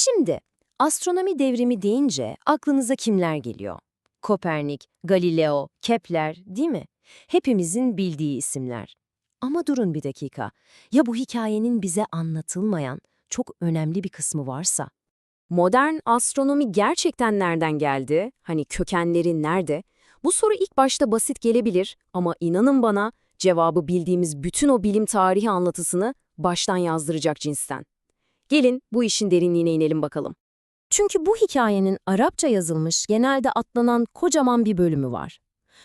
Şimdi, astronomi devrimi deyince aklınıza kimler geliyor? Kopernik, Galileo, Kepler, değil mi? Hepimizin bildiği isimler. Ama durun bir dakika. Ya bu hikayenin bize anlatılmayan çok önemli bir kısmı varsa? Modern astronomi gerçekten nereden geldi? Hani kökenleri nerede? Bu soru ilk başta basit gelebilir ama inanın bana cevabı bildiğimiz bütün o bilim tarihi anlatısını baştan yazdıracak cinsten. Gelin bu işin derinliğine inelim bakalım. Çünkü bu hikayenin Arapça yazılmış, genelde atlanan kocaman bir bölümü var.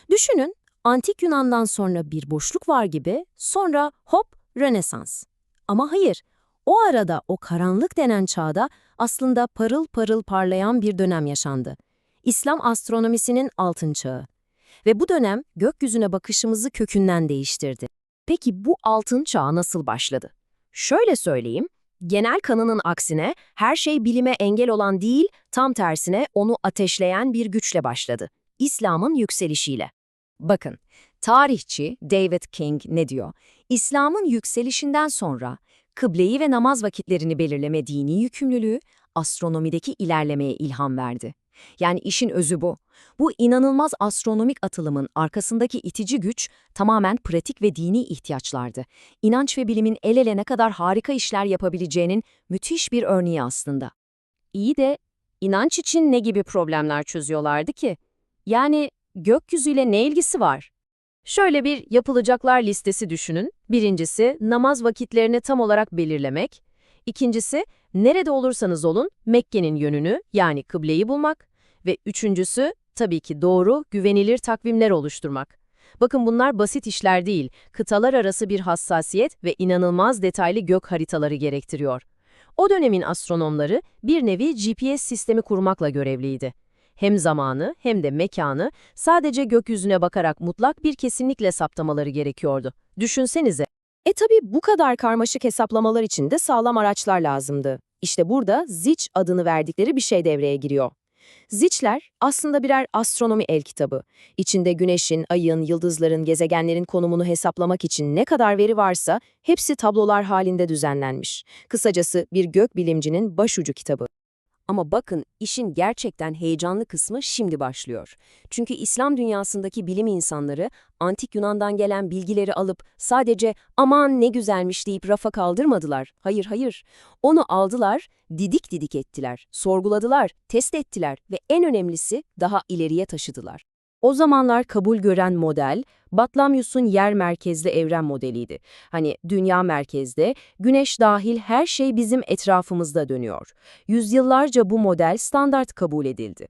Düşünün, antik Yunan'dan sonra bir boşluk var gibi, sonra hop Rönesans. Ama hayır, o arada o karanlık denen çağda aslında parıl parıl parlayan bir dönem yaşandı. İslam astronomisinin altın çağı. Ve bu dönem gökyüzüne bakışımızı kökünden değiştirdi. Peki bu altın çağ nasıl başladı? Şöyle söyleyeyim, genel kanının aksine her şey bilime engel olan değil, tam tersine onu ateşleyen bir güçle başladı. İslam'ın yükselişiyle. Bakın, tarihçi David King ne diyor? İslam'ın yükselişinden sonra kıbleyi ve namaz vakitlerini belirleme dini yükümlülüğü astronomideki ilerlemeye ilham verdi. Yani işin özü bu. Bu inanılmaz astronomik atılımın arkasındaki itici güç tamamen pratik ve dini ihtiyaçlardı. İnanç ve bilimin el ele ne kadar harika işler yapabileceğinin müthiş bir örneği aslında. İyi de inanç için ne gibi problemler çözüyorlardı ki? Yani gökyüzüyle ne ilgisi var? Şöyle bir yapılacaklar listesi düşünün. Birincisi, namaz vakitlerini tam olarak belirlemek. İkincisi, nerede olursanız olun Mekke'nin yönünü yani kıbleyi bulmak. Ve üçüncüsü, tabii ki doğru, güvenilir takvimler oluşturmak. Bakın bunlar basit işler değil, kıtalar arası bir hassasiyet ve inanılmaz detaylı gök haritaları gerektiriyor. O dönemin astronomları bir nevi GPS sistemi kurmakla görevliydi. Hem zamanı hem de mekanı sadece gökyüzüne bakarak mutlak bir kesinlikle saptamaları gerekiyordu. Düşünsenize. E tabi bu kadar karmaşık hesaplamalar için de sağlam araçlar lazımdı. İşte burada Zich adını verdikleri bir şey devreye giriyor. Ziçler aslında birer astronomi el kitabı. İçinde güneşin, ayın, yıldızların, gezegenlerin konumunu hesaplamak için ne kadar veri varsa hepsi tablolar halinde düzenlenmiş. Kısacası bir gök bilimcinin başucu kitabı. Ama bakın işin gerçekten heyecanlı kısmı şimdi başlıyor. Çünkü İslam dünyasındaki bilim insanları antik Yunan'dan gelen bilgileri alıp sadece aman ne güzelmiş deyip rafa kaldırmadılar. Hayır hayır. Onu aldılar, didik didik ettiler, sorguladılar, test ettiler ve en önemlisi daha ileriye taşıdılar. O zamanlar kabul gören model, Batlamyus'un yer merkezli evren modeliydi. Hani dünya merkezde, güneş dahil her şey bizim etrafımızda dönüyor. Yüzyıllarca bu model standart kabul edildi.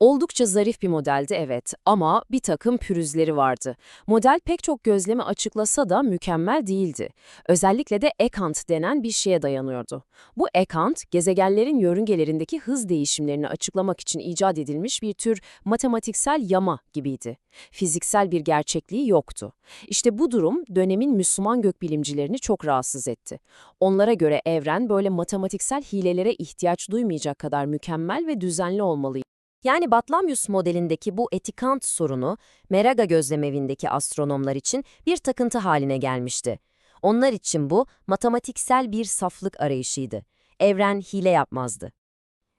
Oldukça zarif bir modeldi evet ama bir takım pürüzleri vardı. Model pek çok gözlemi açıklasa da mükemmel değildi. Özellikle de ekant denen bir şeye dayanıyordu. Bu ekant, gezegenlerin yörüngelerindeki hız değişimlerini açıklamak için icat edilmiş bir tür matematiksel yama gibiydi. Fiziksel bir gerçekliği yoktu. İşte bu durum dönemin Müslüman gökbilimcilerini çok rahatsız etti. Onlara göre evren böyle matematiksel hilelere ihtiyaç duymayacak kadar mükemmel ve düzenli olmalıydı. Yani Batlamyus modelindeki bu etikant sorunu, Meraga gözlemevindeki astronomlar için bir takıntı haline gelmişti. Onlar için bu matematiksel bir saflık arayışıydı. Evren hile yapmazdı.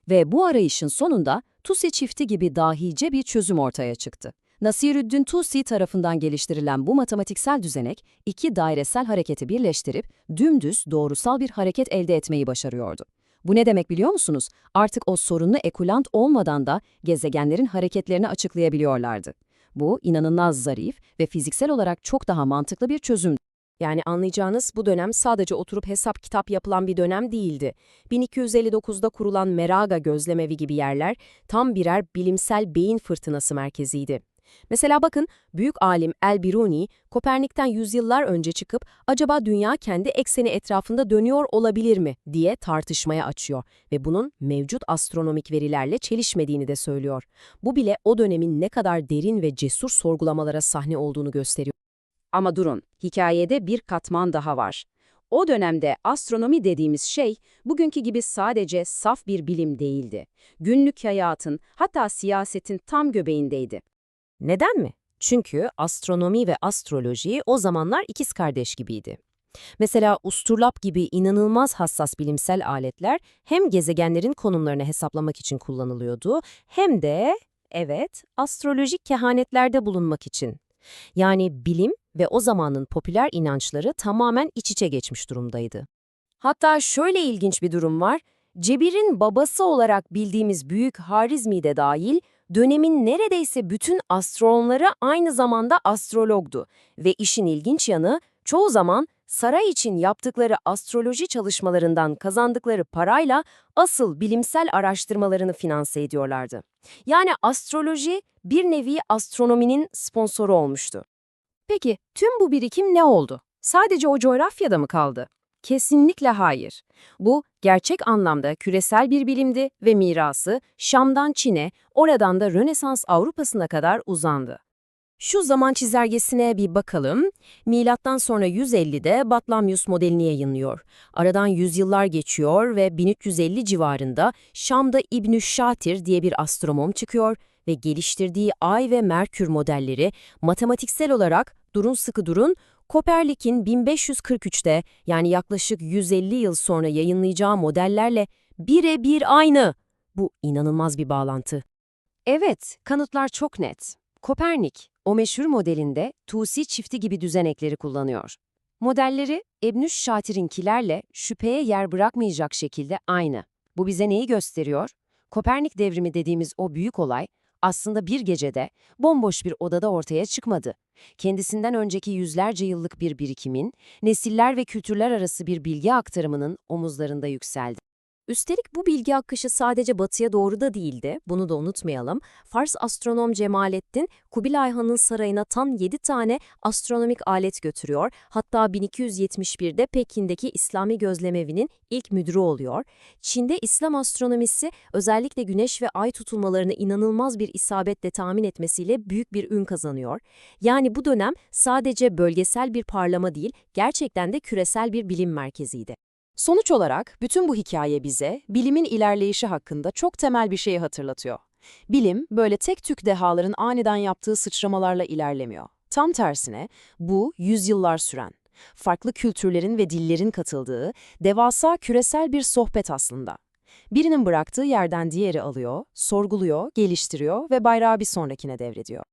Ve bu arayışın sonunda Tusi çifti gibi dahice bir çözüm ortaya çıktı. Nasirüddin Tusi tarafından geliştirilen bu matematiksel düzenek, iki dairesel hareketi birleştirip dümdüz doğrusal bir hareket elde etmeyi başarıyordu. Bu ne demek biliyor musunuz? Artık o sorunlu ekulant olmadan da gezegenlerin hareketlerini açıklayabiliyorlardı. Bu inanılmaz zarif ve fiziksel olarak çok daha mantıklı bir çözüm. Yani anlayacağınız bu dönem sadece oturup hesap kitap yapılan bir dönem değildi. 1259'da kurulan Meraga gözlemevi gibi yerler tam birer bilimsel beyin fırtınası merkeziydi. Mesela bakın büyük alim El-Biruni, Kopernik'ten yüzyıllar önce çıkıp acaba dünya kendi ekseni etrafında dönüyor olabilir mi diye tartışmaya açıyor ve bunun mevcut astronomik verilerle çelişmediğini de söylüyor. Bu bile o dönemin ne kadar derin ve cesur sorgulamalara sahne olduğunu gösteriyor. Ama durun, hikayede bir katman daha var. O dönemde astronomi dediğimiz şey bugünkü gibi sadece saf bir bilim değildi. Günlük hayatın, hatta siyasetin tam göbeğindeydi. Neden mi? Çünkü astronomi ve astroloji o zamanlar ikiz kardeş gibiydi. Mesela usturlap gibi inanılmaz hassas bilimsel aletler hem gezegenlerin konumlarını hesaplamak için kullanılıyordu hem de, evet, astrolojik kehanetlerde bulunmak için. Yani bilim ve o zamanın popüler inançları tamamen iç içe geçmiş durumdaydı. Hatta şöyle ilginç bir durum var. Cebir'in babası olarak bildiğimiz Büyük Harizmi de dahil, dönemin neredeyse bütün astronomları aynı zamanda astrologdu. Ve işin ilginç yanı, çoğu zaman saray için yaptıkları astroloji çalışmalarından kazandıkları parayla asıl bilimsel araştırmalarını finanse ediyorlardı. Yani astroloji bir nevi astronominin sponsoru olmuştu. Peki tüm bu birikim ne oldu? Sadece o coğrafyada mı kaldı? Kesinlikle hayır. Bu gerçek anlamda küresel bir bilimdi ve mirası Şam'dan Çin'e, oradan da Rönesans Avrupa'sına kadar uzandı. Şu zaman çizelgesine bir bakalım. Milattan sonra 150'de Batlamyus modelini yayınlıyor. Aradan yüzyıllar geçiyor ve 1350 civarında Şam'da İbnü Şatir diye bir astronom çıkıyor ve geliştirdiği Ay ve Merkür modelleri matematiksel olarak, durun sıkı durun, Kopernik'in 1543'te yani yaklaşık 150 yıl sonra yayınlayacağı modellerle birebir aynı. Bu inanılmaz bir bağlantı. Evet, kanıtlar çok net. Kopernik, o meşhur modelinde Tusi çifti gibi düzenekleri kullanıyor. Modelleri Ebnüş Şatir'inkilerle şüpheye yer bırakmayacak şekilde aynı. Bu bize neyi gösteriyor? Kopernik devrimi dediğimiz o büyük olay aslında bir gecede bomboş bir odada ortaya çıkmadı. Kendisinden önceki yüzlerce yıllık bir birikimin, nesiller ve kültürler arası bir bilgi aktarımının omuzlarında yükseldi. Üstelik bu bilgi akışı sadece batıya doğru da değildi, bunu da unutmayalım. Fars astronom Cemalettin, Kubilay Han'ın sarayına tam 7 tane astronomik alet götürüyor. Hatta 1271'de Pekin'deki İslami Gözlemevi'nin ilk müdürü oluyor. Çin'de İslam astronomisi özellikle güneş ve ay tutulmalarını inanılmaz bir isabetle tahmin etmesiyle büyük bir ün kazanıyor. Yani bu dönem sadece bölgesel bir parlama değil, gerçekten de küresel bir bilim merkeziydi. Sonuç olarak bütün bu hikaye bize bilimin ilerleyişi hakkında çok temel bir şeyi hatırlatıyor. Bilim böyle tek tük dehaların aniden yaptığı sıçramalarla ilerlemiyor. Tam tersine bu yüzyıllar süren, farklı kültürlerin ve dillerin katıldığı devasa küresel bir sohbet aslında. Birinin bıraktığı yerden diğeri alıyor, sorguluyor, geliştiriyor ve bayrağı bir sonrakine devrediyor.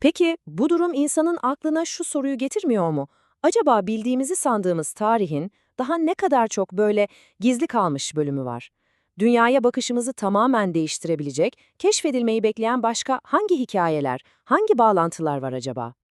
Peki bu durum insanın aklına şu soruyu getirmiyor mu? Acaba bildiğimizi sandığımız tarihin daha ne kadar çok böyle gizli kalmış bölümü var? Dünyaya bakışımızı tamamen değiştirebilecek, keşfedilmeyi bekleyen başka hangi hikayeler, hangi bağlantılar var acaba?